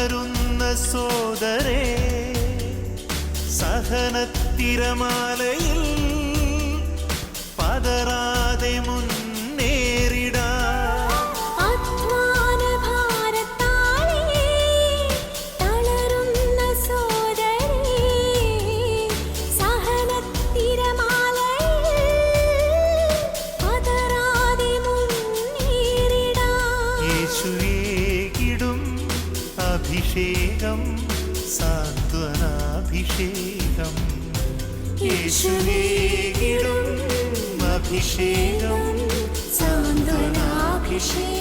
തളരുന്ന സോദരേ സഹനത്തിരമാലയിൽ പതറാതെ മുന്നേറിടാ അഭിഷേകം സാന്ത്വനാഭിഷേകം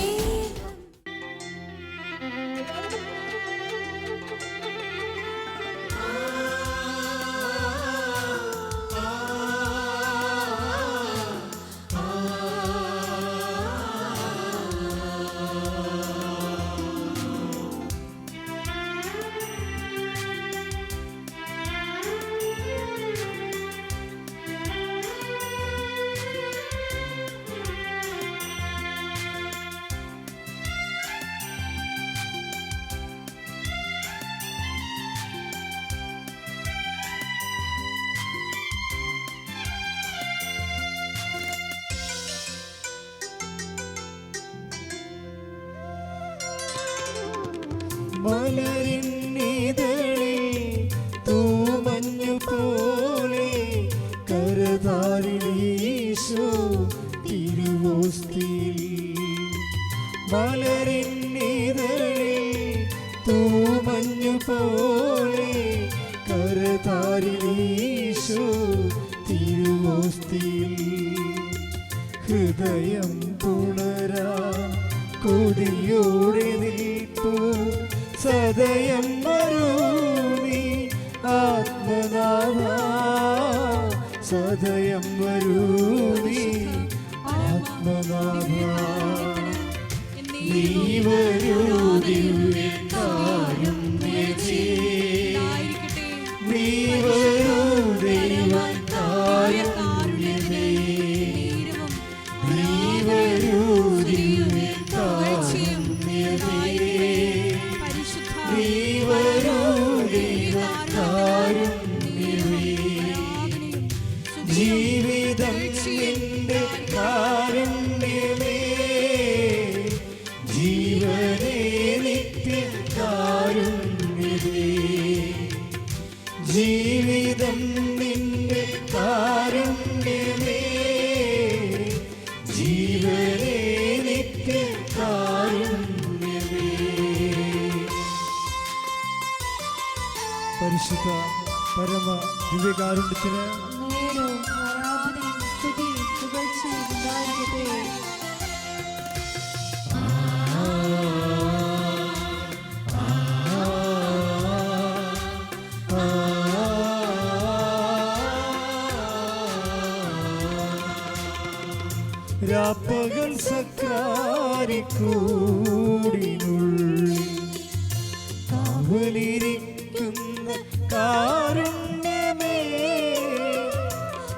കരതാരിണീശോ തിരുവോസ്തിയിൽ ഹൃദയം പുണരാ കൊതിയോടെ നിൽപ്പൂ. സദയം നീ ആത്മനാഥ. സദയം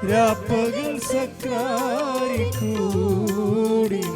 രാപ്പകൽ സക്രാരിക്കൂടിനുള്ളിൽ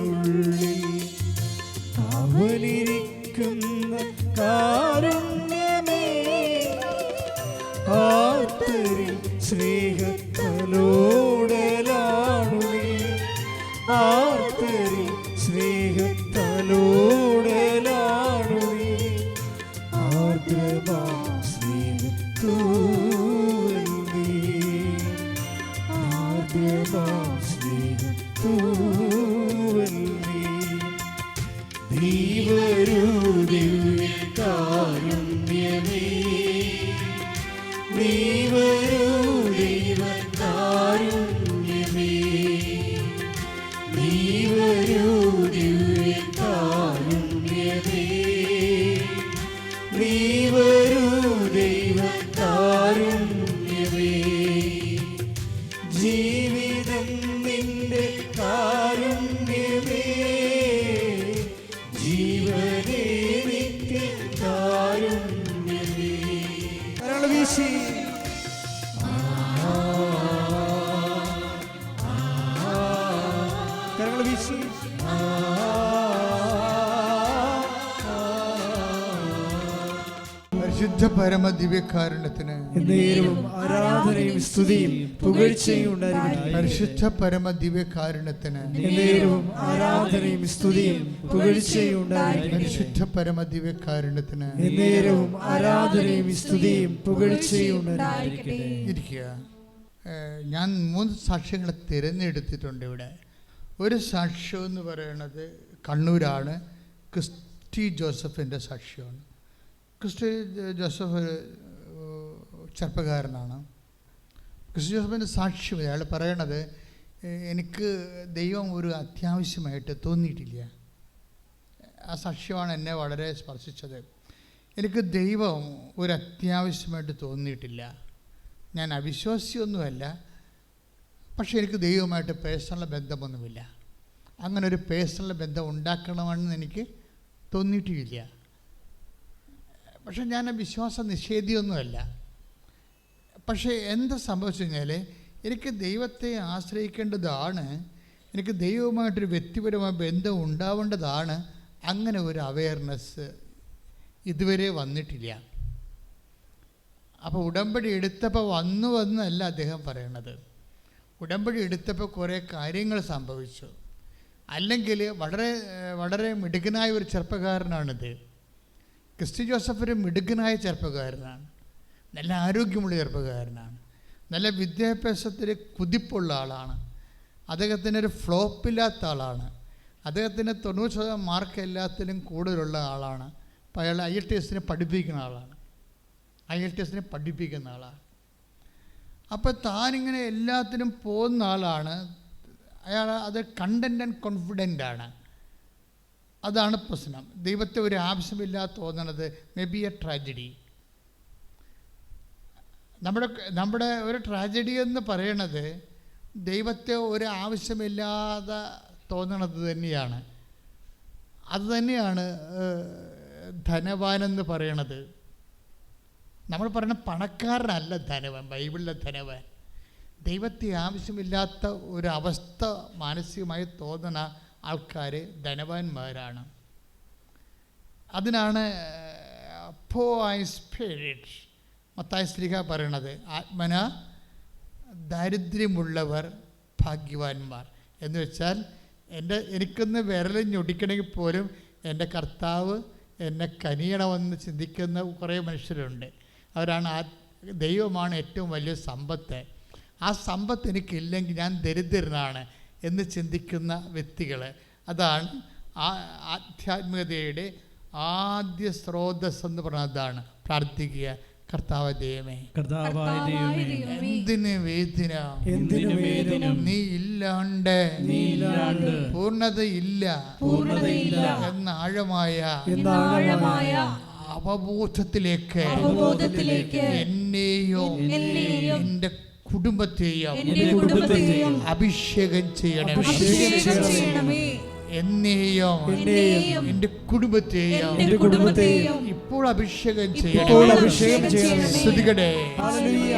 ദിവ്യകാരുണ്യത്തിന് ആരാധനയും സ്തുതിയും പുകഴ്ചയും പരിശുദ്ധ പരമ ദിവ്യകാരുണ്യത്തിന് ആരാധനയും സ്തുതിയും പുകഴ്ചയും പരിശുദ്ധ പരമ ദിവ്യകാരുണ്യത്തിന് ആരാധനയും സ്തുതിയും പുകഴ്ചയും ഇരിക്കുക. ഞാൻ മൂന്ന് സാക്ഷ്യങ്ങളെ തിരഞ്ഞെടുത്തിട്ടുണ്ട് ഇവിടെ. ഒരു സാക്ഷ്യം എന്ന് പറയുന്നത് കണ്ണൂരാണ്. ക്രിസ്റ്റി ജോസഫിന്റെ സാക്ഷ്യമാണ്. ക്രിസ്റ്റി ജോസഫ് ഒരു, ചെറുപ്പക്കാരനാണ്. ക്രിസ്റ്റി ജോസഫിന്റെ സാക്ഷ്യം അയാൾ പറയണത് എനിക്ക് ദൈവം ഒരു അത്യാവശ്യമായിട്ട് തോന്നിയിട്ടില്ല. ആ സാക്ഷ്യമാണ് എന്നെ വളരെ സ്പർശിച്ചത്. എനിക്ക് ദൈവം ഒരു അത്യാവശ്യമായിട്ട് തോന്നിയിട്ടില്ല. ഞാൻ അവിശ്വാസിയൊന്നുമല്ല. പക്ഷേ എനിക്ക് ദൈവമായിട്ട് പേഴ്സണൽ ബന്ധമൊന്നുമില്ല. അങ്ങനെ ഒരു പേഴ്സണൽ ബന്ധം ഉണ്ടാക്കണമെന്ന് എനിക്ക് തോന്നിയിട്ടുമില്ല പക്ഷെ ഞാൻ വിശ്വാസ നിഷേധിയൊന്നുമല്ല പക്ഷേ എന്താ സംഭവിച്ചു കഴിഞ്ഞാൽ എനിക്ക് ദൈവത്തെ ആശ്രയിക്കേണ്ടതാണ് എനിക്ക് ദൈവവുമായിട്ടൊരു വ്യക്തിപരമായ ബന്ധം ഉണ്ടാവേണ്ടതാണ് അങ്ങനെ ഒരു അവയർനെസ് ഇതുവരെ വന്നിട്ടില്ല. അപ്പോൾ ഉടമ്പടി എടുത്തപ്പോൾ വന്നു വന്നല്ല അദ്ദേഹം പറയണത്. ഉടമ്പടി എടുത്തപ്പോൾ കുറേ കാര്യങ്ങൾ സംഭവിച്ചു. അല്ലെങ്കിൽ വളരെ വളരെ മിടുക്കനായ ഒരു ചെറുപ്പക്കാരനാണിത്. ക്രിസ്റ്റി ജോസഫ് ഒരു മിടുക്കനായ ചെറുപ്പക്കാരനാണ്. നല്ല ആരോഗ്യമുള്ള ചെറുപ്പക്കാരനാണ്. നല്ല വിദ്യാഭ്യാസത്തിൽ കുതിപ്പുള്ള ആളാണ്. അദ്ദേഹത്തിന് ഒരു ഫ്ലോപ്പില്ലാത്ത ആളാണ്. അദ്ദേഹത്തിന് തൊണ്ണൂറ് ശതമാനം മാർക്ക് എല്ലാത്തിലും കൂടുതലുള്ള ആളാണ്. അപ്പോൾ അയാൾ ഐ എൽ ടി എസിനെ പഠിപ്പിക്കുന്ന ആളാണ്. ഐ എൽ ടി എസിനെ പഠിപ്പിക്കുന്ന ആളാണ്. അപ്പോൾ താനിങ്ങനെ എല്ലാത്തിനും പോകുന്ന ആളാണ്. അയാൾ അത് കണ്ടന്റ് ആൻഡ് കോൺഫിഡന്റ് ആണ്. അതാണ് പ്രശ്നം. ദൈവത്തെ ഒരു ആവശ്യമില്ലാതെ തോന്നണത് മേ ബി എ ട്രാജഡി നമ്മുടെ നമ്മുടെ ഒരു ട്രാജഡി എന്ന് പറയണത് ദൈവത്തെ ഒരു ആവശ്യമില്ലാതെ തോന്നണത് തന്നെയാണ്. അത് തന്നെയാണ് ധനവാനെന്ന് പറയണത്. നമ്മൾ പറയുന്ന പണക്കാരനല്ല ധനവൻ ബൈബിളിലെ ധനവൻ. ദൈവത്തെ ആവശ്യമില്ലാത്ത ഒരു അവസ്ഥ മാനസികമായി തോന്നുന്ന ആൾക്കാർ ധനവാന്മാരാണ്. അതിനാണ് പോ ഐ സ്പിരിറ്റ് മത്തായ സ്ത്രീക പറയണത് ആത്മന ദാരിദ്ര്യമുള്ളവർ ഭാഗ്യവാന്മാർ. എന്ന് വെച്ചാൽ എന്റെ എനിക്കൊന്ന് വിരൽ ഞൊടിക്കണമെങ്കിൽ പോലും എന്റെ കർത്താവ് എന്നെ കനിയണമെന്ന് ചിന്തിക്കുന്ന കുറേ മനുഷ്യരുണ്ട്. അവരാണ് ആ ദൈവമാണ് ഏറ്റവും വലിയ സമ്പത്ത്. ആ സമ്പത്ത് എനിക്കില്ലെങ്കിൽ ഞാൻ ദരിദ്രനാണ്. എന്ന് ചിന്തിക്കുന്ന വ്യക്തികൾ അതാണ് ആധ്യാത്മികതയുടെ ആദ്യ സ്രോതസ് എന്ന് പറഞ്ഞാൽ അതാണ്. പ്രാർത്ഥിക്കുക. കർത്താവ് ദൈവമേ. കർത്താവായ ദൈവമേ. എന്തിന് വേദന? എന്തിനു വേദന? നീ ഇല്ലാണ്ട്. നീ ഇല്ലാണ്ട്. പൂർണതയില്ല. പൂർണതയില്ല എന്ന ആഴമായ എന്നാഴമായ അവബോധത്തിലേക്ക്. അവബോധത്തിലേക്ക്. എന്നെയോ എന്നെയും എന്റെ എന്റെ കുടുംബത്തെയും അഭിഷേകം ചെയ്യണമേ. എന്നെയും എന്റെ കുടുംബത്തെയും എന്റെ കുടുംബത്തെയും ഇപ്പോൾ അഭിഷേകം ചെയ്യണം അഭിഷേകം ചെയ്യണം ശ്രുതികടെ ഹല്ലേലൂയ,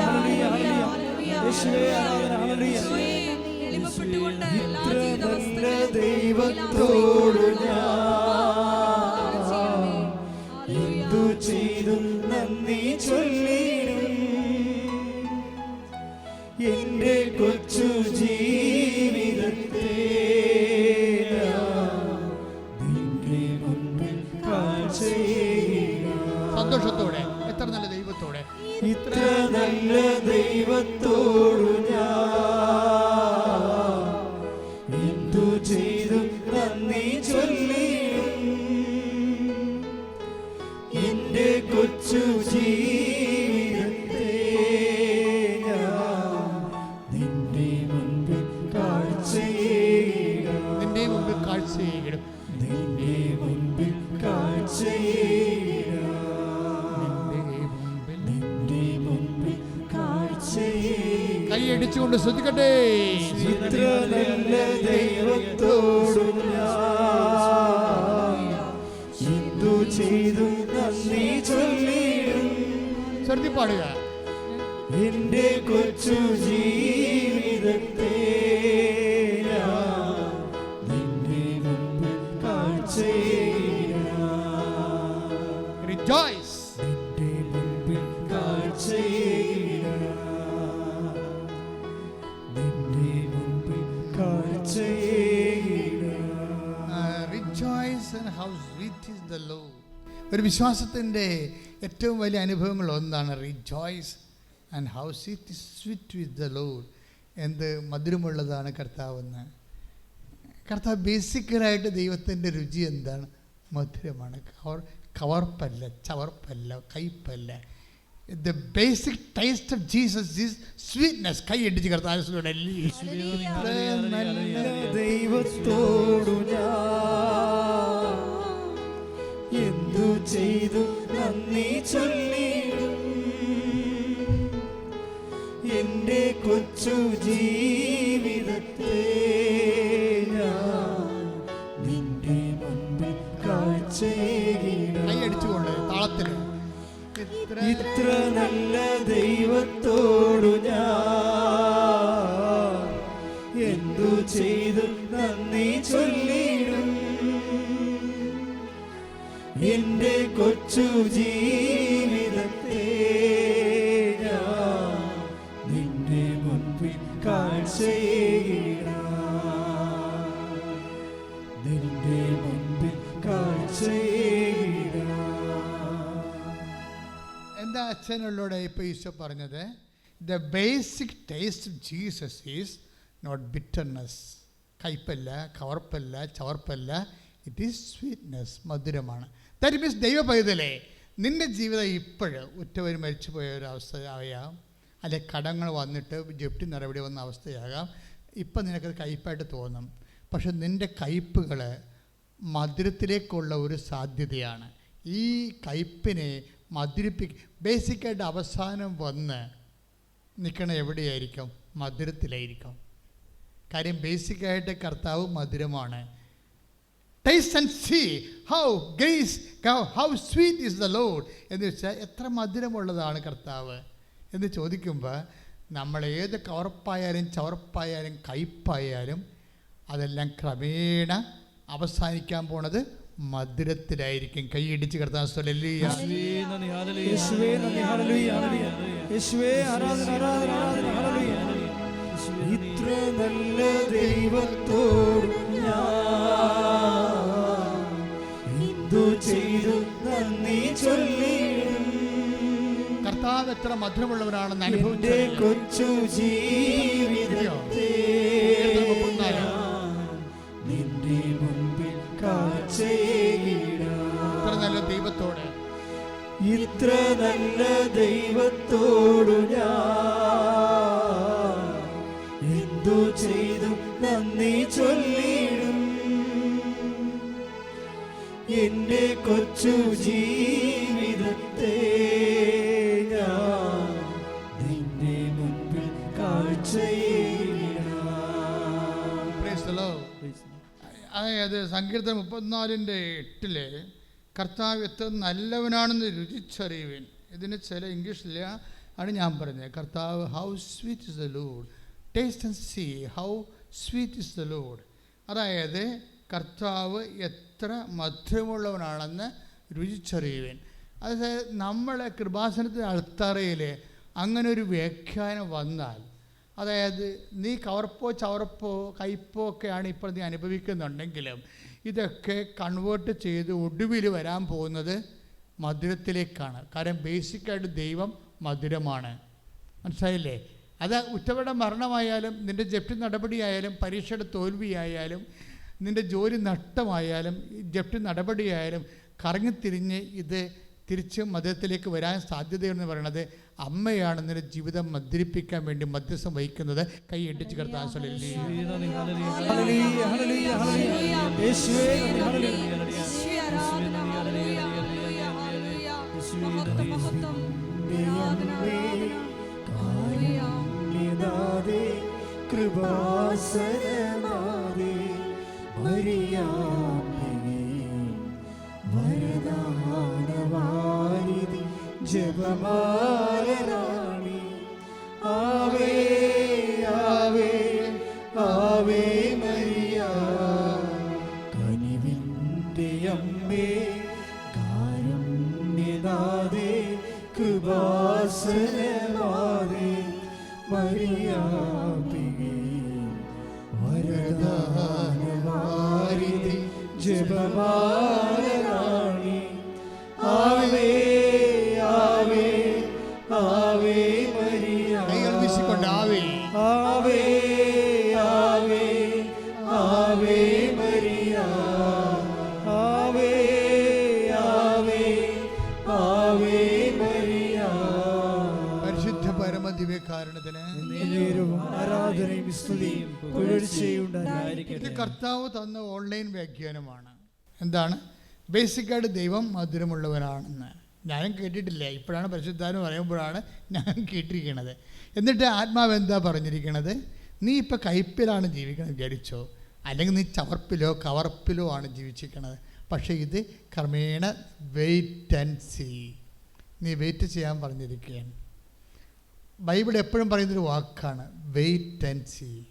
എന്റെ കൊച്ചു ജീവിതത്തെ നിന്റെ കാഴ്ചയേകാം. റിജോയ്സ് നിന്റെ മുമ്പിൽ കാഴ്ചയേകാം. നിന്റെ മുമ്പിൽ കാഴ്ചയേകാം. Rejoice and how sweet is the Lord ഒരു വിശ്വാസത്തിന്റെ ഏറ്റവും വലിയ അനുഭവങ്ങൾ ഒന്നാണ് rejoice and how is sweet with the Lord എന്ത് മധുരമുള്ളതാണ് കർത്താവെന്ന്. കർത്താവ് ബേസിക്കലായിട്ട് ദൈവത്തിന്റെ രുചി എന്താണ്? മധുരമാണ്. കവർ കവർപ്പല്ല ചവർപ്പല്ല കയ്പല്ല the basic taste of Jesus is sweetness കൈ അടിച്ച് കർത്താവിനോട് നല്ല ദൈവത്തോടു ഞാൻ. എന്തു ചെയ്തു പറഞ്ഞത് the basic taste of Jesus is not bitterness കയ്പല്ല കവർപ്പല്ല ചവർപ്പല്ല. ഇറ്റ് ഈസ് സ്വീറ്റ്നെസ് മധുരമാണ്. ദാറ്റ് മീൻസ് ദൈവ പൈതലേ നിന്റെ ജീവിതം ഇപ്പോഴ് മരിച്ചു പോയ ഒരു അവസ്ഥ അവസ്ഥയാകാം അല്ലെ കടങ്ങൾ വന്നിട്ട് ജപ്തി നടപടി വന്ന അവസ്ഥയാകാം. ഇപ്പം നിനക്കത് കയ്പായിട്ട് തോന്നും. പക്ഷെ നിന്റെ കയ്പുകൾ മധുരത്തിലേക്കുള്ള ഒരു സാധ്യതയാണ്. ഈ കയ്പിനെ മധുരിപ്പിക്ക ബേസിക്കായിട്ട് അവസാനം വന്ന് നിൽക്കണ എവിടെയായിരിക്കും? മധുരത്തിലായിരിക്കും. കാര്യം ബേസിക്കായിട്ട് കർത്താവ് മധുരമാണ്. Taste and see how grace how sweet is the Lord എന്ന് വെച്ചാൽ എത്ര മധുരമുള്ളതാണ് കർത്താവ്. എന്ന് ചോദിക്കുമ്പോൾ നമ്മൾ ഏത് കവർപ്പായാലും ചവർപ്പായാലും കയ്പായാലും അതെല്ലാം ക്രമേണ അവസാനിക്കാൻ പോണത് മധുരത്തിലായിരിക്കും. കൈയിടിച്ച് കിടത്താൻ സ്ഥലല്ലിയ. ഇത്ര നല്ല ദൈവത്തോട് ഞാൻ എന്തു ചെയ്തു നന്ദി ചൊല്ലിടും. കർത്താവ് എത്ര മധുരമുള്ളവരാണെന്ന് അനുഭവിച്ചു കൊച്ചു ജീവിതത്തെ ഞാൻ നിന്റെ കാഴ്ചയിടാം എത്ര നല്ല ദൈവത്തോട്. ഇത്ര നല്ല ദൈവത്തോടു ഞാൻ എന്തു ചെയ്തു നന്ദി ചൊല്ലിടും എന്റെ കൊച്ചു ജീവിതത്തെ ഞാൻ നിന്റെ മുൻപിൽ Lord. അതായത് സങ്കീർത്തനം മുപ്പത്തിനാലിന്റെ എട്ടിൽ കർത്താവ് എത്ര നല്ലവനാണെന്ന് രുചിച്ചറിയുവൻ. ഇതിന് ചില ഇംഗ്ലീഷില്ല ആണ് ഞാൻ പറഞ്ഞത്. കർത്താവ് how sweet is the Lord taste and see how sweet is the Lord അതായത് കർത്താവ് എത്ര മധുരമുള്ളവനാണെന്ന് രുചിച്ചറിയുവൻ. അതായത് നമ്മളെ കൃപാസനത്തിന് അൾത്തറയിൽ അങ്ങനെ ഒരു വ്യാഖ്യാനം വന്നാൽ അതായത് നീ കവർപ്പോ ചവർപ്പോ കയ്പോ ഒക്കെയാണ് ഇപ്പോൾ നീ അനുഭവിക്കുന്നുണ്ടെങ്കിലും ഇതൊക്കെ കൺവേർട്ട് ചെയ്ത് ഒടുവിൽ വരാൻ പോകുന്നത് മധുരത്തിലേക്കാണ്. കാരണം ബേസിക്കായിട്ട് ദൈവം മധുരമാണ്. മനസ്സിലായില്ലേ? അത് ഉറ്റവരുടെ മരണമായാലും നിന്റെ ജപ്തി നടപടിയായാലും പരീക്ഷയുടെ തോൽവിയായാലും നിന്റെ ജോലി നഷ്ടമായാലും ജപ്തി നടപടിയായാലും കറങ്ങിത്തിരിഞ്ഞ് ഇത് തിരിച്ച് മദ്യത്തിലേക്ക് വരാൻ സാധ്യതയെന്ന് പറയുന്നത് അമ്മയാണ് നിന്റെ ജീവിതം മദ്യപിക്കാൻ വേണ്ടി മധ്യസ്ഥം വഹിക്കുന്നത്. കൈ എട്ടിച്ച് കിടത്താൻ ഹല്ലേലൂയ, വരദാനവാരിധി റാണി ആവേ ആവേ ആവേ മരിയ. കനിവിന്റെ അമ്മേ കാരുണ്യനാദേ കൃപാസനവാദേ മറിയാപികേ വരദാനവാരിധി ജപമാലരാണി കർത്താവ് തന്ന ഓൺലൈൻ വ്യാഖ്യാനമാണ്. എന്താണ്? ബേസിക്കായിട്ട് ദൈവം മധുരമുള്ളവനാണെന്ന്. ഞാനും കേട്ടിട്ടില്ല. ഇപ്പോഴാണ് പരിശുദ്ധാനം പറയുമ്പോഴാണ് ഞാൻ കേട്ടിരിക്കുന്നത് എന്നിട്ട് ആത്മാവ് എന്താ പറഞ്ഞിരിക്കണത്? നീ ഇപ്പോൾ കയ്പിലാണ് ജീവിക്കണം വിചാരിച്ചോ? അല്ലെങ്കിൽ നീ ചവർപ്പിലോ കവർപ്പിലോ ആണ് ജീവിച്ചിരിക്കണത്. പക്ഷേ ഇത് ക്രമേണ വെയിറ്റ് ആൻഡ് സീ നീ വെയിറ്റ് ചെയ്യാൻ പറഞ്ഞിരിക്കുകയാണ്. ബൈബിൾ എപ്പോഴും പറയുന്നൊരു വാക്കാണ് വെയിറ്റ് ആൻഡ് സീ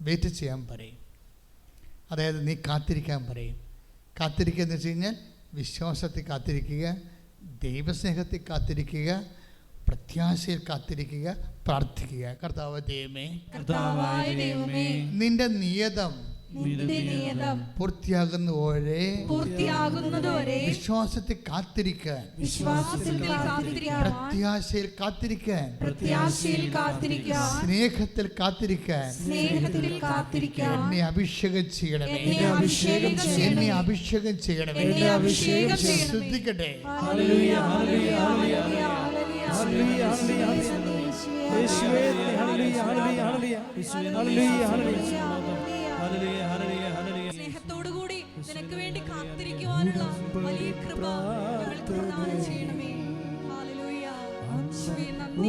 വെയിറ്റ് ചെയ്യാൻ പറയും. അതായത് നീ കാത്തിരിക്കാൻ പറയും. കാത്തിരിക്കുക എന്ന് വെച്ച് കഴിഞ്ഞാൽ വിശ്വാസത്തിൽ കാത്തിരിക്കുക ദൈവസ്നേഹത്തിൽ കാത്തിരിക്കുക പ്രത്യാശയിൽ കാത്തിരിക്കുക പ്രാർത്ഥിക്കുക. കർത്താവ് ദൈവമേ നിന്റെ നിയതം പൂർത്തിയാകുന്നവരെ പൂർത്തിയാകുന്നതുവരെ വിശ്വാസത്തിൽ കാത്തിരിക്കാൻ. വിശ്വാസത്തിൽ കാത്തിരിക്കാൻ. പ്രത്യാശയിൽ കാത്തിരിക്കാൻ. പ്രത്യാശയിൽ കാത്തിരിക്കാൻ. സ്നേഹത്തിൽ കാത്തിരിക്കാൻ. സ്നേഹത്തിൽ കാത്തിരിക്കാൻ. എന്നെ അഭിഷേകം ചെയ്യണമേ. എന്നെ അഭിഷേകം ചെയ്യണമേ. എന്നെ അഭിഷേകം ചെയ്യണമേ. എന്നെ അഭിഷേകം ചെയ്യണമേ. ശ്രദ്ധിക്കട്ടെ. Hallelujah hallelujah hallelujah, hallelujah hallelujah, hallelujah hallelujah hallelujah. Hallelujah ഹല്ലേലൂയ. സ്നേഹത്തോടുകൂടി നിനക്ക് വേണ്ടി കാത്തിരിക്കുവാനുള്ള വലിയ കൃപ ഞങ്ങൾക്ക് പ്രദാനം ചെയ്യണമേ. ഹല്ലേലൂയ. യേശുവേ നന്ദി.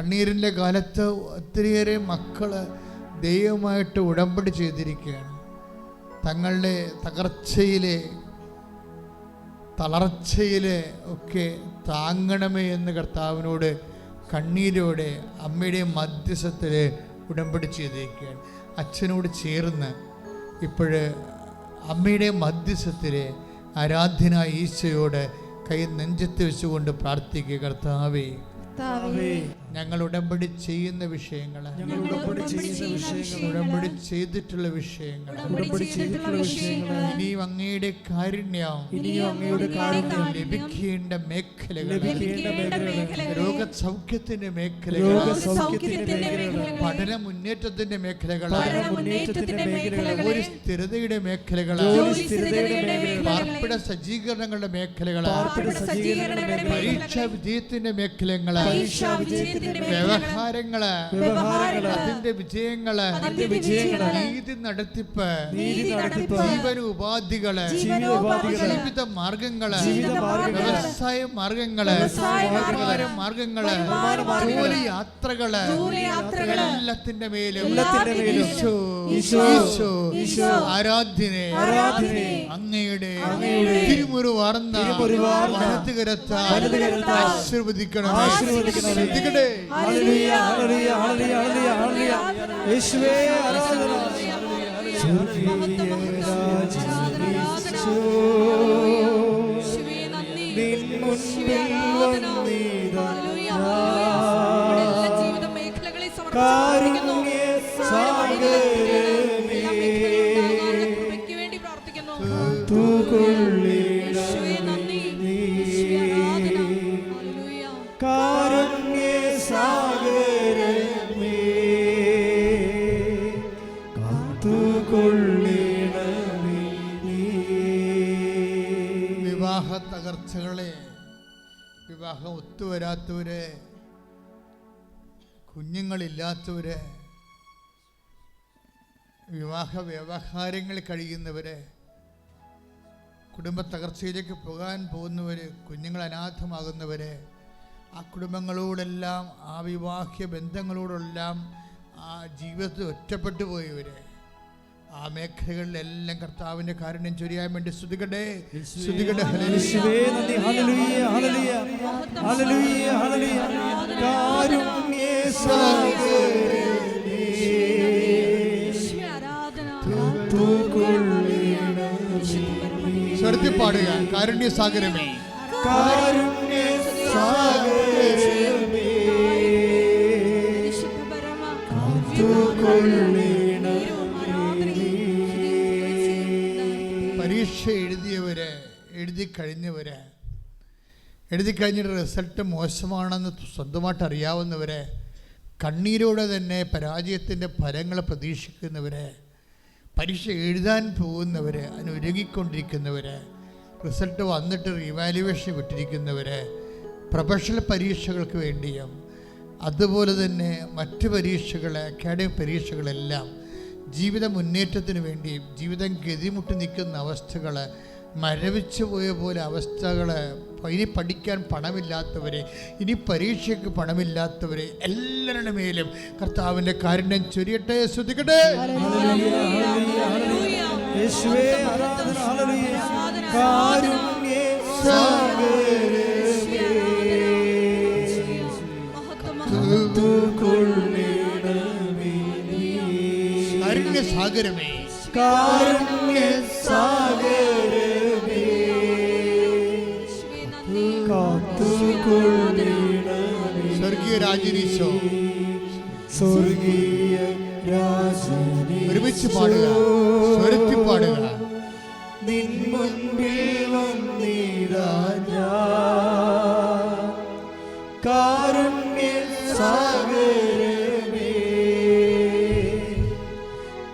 കണ്ണീരിന്റെ കാലത്ത് ഒത്തിരിയേറെ മക്കൾ ദൈവമായിട്ട് ഉടമ്പടി ചെയ്തിരിക്കുകയാണ്. തങ്ങളുടെ തകർച്ചയിലെ തളർച്ചയിലെ ഒക്കെ താങ്ങണമേ എന്ന് കർത്താവിനോട് കണ്ണീരോടെ അമ്മയുടെ മധ്യസ്ഥത്തിൽ ഉടമ്പടി ചെയ്തിരിക്കുകയാണ്. അച്ഛനോട് ചേർന്ന് ഇപ്പോഴ് അമ്മയുടെ മധ്യസ്ഥത്തിൽ ആരാധ്യനായ ഈശയോട് കൈ നെഞ്ചത്ത് വെച്ചുകൊണ്ട് പ്രാർത്ഥിക്കുക. കർത്താവേ. കർത്താവേ, ഞങ്ങൾ ഉടമ്പടി ചെയ്യുന്ന വിഷയങ്ങൾ ഞങ്ങൾ ഉടമ്പടി ചെയ്യുന്ന വിഷയങ്ങൾ ഉടമ്പടി ചെയ്തിട്ടുള്ള വിഷയങ്ങൾ ഇനിയും അങ്ങയുടെ കാരുണ്യം ഇനിയും അങ്ങയുടെ കാരുണ്യം ലഭിക്കേണ്ട മേഖലകൾ രോഗസൗഖ്യത്തിന്റെ മേഖലകൾ പഠന മുന്നേറ്റത്തിന്റെ മേഖലകൾ ഒരു സ്ഥിരതയുടെ മേഖലകൾ പാർപ്പിട സജ്ജീകരണങ്ങളുടെ മേഖലകൾ പരീക്ഷാ വിജയത്തിന്റെ മേഖലകൾ വ്യവഹാരങ്ങൾ അതിന്റെ വിജയങ്ങൾ നീതി നടത്തിപ്പ് നീതി നടത്തിപ്പ്. ജീവന ഉപാധികൾ ജീവിതോപാധികൾ ജീവിത മാർഗങ്ങൾ. വ്യവസായ മാർഗങ്ങൾ വ്യാപാര മാർഗങ്ങൾ. ജോലി യാത്രകൾ എല്ലാത്തിന്റെ മേലും ഈശോ, ആരാധ്യനെ അങ്ങയുടെ അങ്ങയുടെ തിരുമുറിവാർന്ന ആശീർവദിക്കണം. ശ്രദ്ധിക്കട്ടെ. ഹല്ലേലൂയ ഹല്ലേലൂയ ഹല്ലേലൂയ വിവാഹം ഒത്തുവരാത്തവരെ കുഞ്ഞുങ്ങളില്ലാത്തവര് വിവാഹ വ്യവഹാരങ്ങൾ കഴിയുന്നവര് കുടുംബ തകർച്ചയിലേക്ക് പോകാൻ പോകുന്നവര് കുഞ്ഞുങ്ങൾ അനാഥമാകുന്നവരെ ആ കുടുംബങ്ങളോടെല്ലാം ആ വിവാഹ്യ ബന്ധങ്ങളോടെല്ലാം ആ ജീവിതത്തിൽ ഒറ്റപ്പെട്ടു പോയവര്. ആ മേഖലകളിലെല്ലാം കർത്താവിന്റെ കാരുണ്യം ചൊരിയാൻ വേണ്ടി സ്തുതിക്കട്ടെ. സ്തുതിക്കട്ടെ. യേശുവേ ഹല്ലേലൂയ ഹല്ലേലൂയ. Hallelujah hallelujah. കാരുണ്യ സാഗരമേ പാടുക കാരുണ്യ സാഗരമേ കാരുണ്യ സാഗരമേ എഴുതി കഴിഞ്ഞവരെ എഴുതി കഴിഞ്ഞിട്ട് റിസൾട്ട് മോശമാണെന്ന് സ്വന്തമായിട്ട് അറിയാവുന്നവരെ കണ്ണീരോടെ തന്നെ പരാജയത്തിന്റെ ഫലങ്ങൾ പ്രതീക്ഷിക്കുന്നവരെ പരീക്ഷ എഴുതാൻ പോകുന്നവരെ അതിനൊരുങ്ങിക്കൊണ്ടിരിക്കുന്നവര് റിസൾട്ട് വന്നിട്ട് റിവാലുവേഷൻ വിട്ടിരിക്കുന്നവരെ പ്രൊഫഷണൽ പരീക്ഷകൾക്ക് വേണ്ടിയും അതുപോലെ തന്നെ മറ്റ് പരീക്ഷകൾ അക്കാഡമിക് പരീക്ഷകളെല്ലാം ജീവിത മുന്നേറ്റത്തിന് വേണ്ടിയും ജീവിതം ഗതിമുട്ടി നിൽക്കുന്ന അവസ്ഥകൾ മരവിച്ചു പോയ പോലെ അവസ്ഥകൾ ഇനി പഠിക്കാൻ പണമില്ലാത്തവരെ ഇനി പരീക്ഷയ്ക്ക് പണമില്ലാത്തവരെ എല്ലാവരുടെ മേലും കർത്താവിന്റെ കാരുണ്യം ചൊരിയട്ടെ ശ്രദ്ധിക്കട്ടെ കാരുണ്യ സാഗരമേ കാരുണ്യ സാഗരമേ രാജനീശോ സ്വർഗീയ ഒരുമിച്ച് പാടുക. സ്വരത്തിൽ പാടുക. നിൻ മുൻപിൽ വന്നിടാ. കാരുണ്യ സാഗരമേ.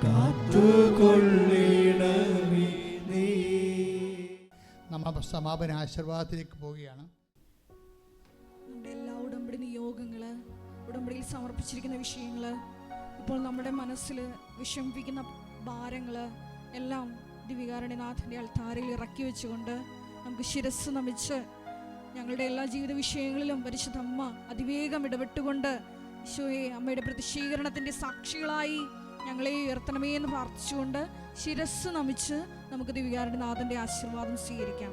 കാത്തുകൊള്ളിടമേ നമ്മ സമാപന ആശീർവാദത്തിലേക്ക് പോവുകയാണ്. ഉടമ്പടിയിൽ സമർപ്പിച്ചിരിക്കുന്ന വിഷയങ്ങൾ ഇപ്പോൾ നമ്മുടെ മനസ്സിൽ വിഷമിപ്പിക്കുന്ന ഭാരങ്ങൾ എല്ലാം ദിവികാരണിനാഥന്റെ അൾത്താരയിൽ ഇറക്കി വെച്ചുകൊണ്ട് നമുക്ക് ശിരസ് നമിച്ച് ഞങ്ങളുടെ എല്ലാ ജീവിത വിഷയങ്ങളിലും പരിശുദ്ധ അമ്മ അതിവേഗം ഇടപെട്ടുകൊണ്ട് ഈശോയെ അമ്മയുടെ പ്രതിഷീകരണത്തിന്റെ സാക്ഷികളായി ഞങ്ങളെ ഉയർത്തണമേ എന്ന് പ്രാർത്ഥിച്ചുകൊണ്ട് ശിരസ് നമിച്ച് നമുക്ക് ദിവ്യകാരുണ്യനാഥന്റെ ആശീർവാദം സ്വീകരിക്കാം.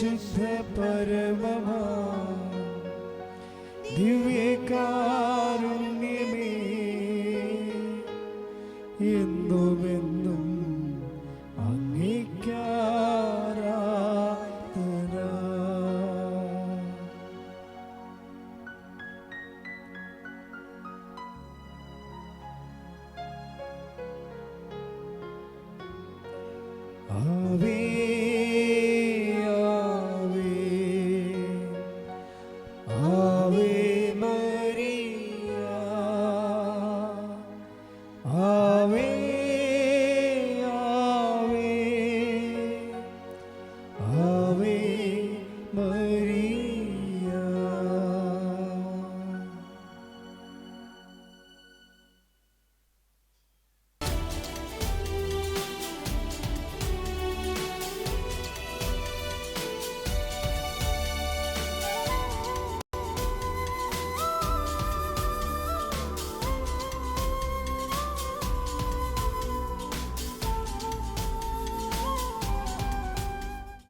പരിശുദ്ധ പരമമാ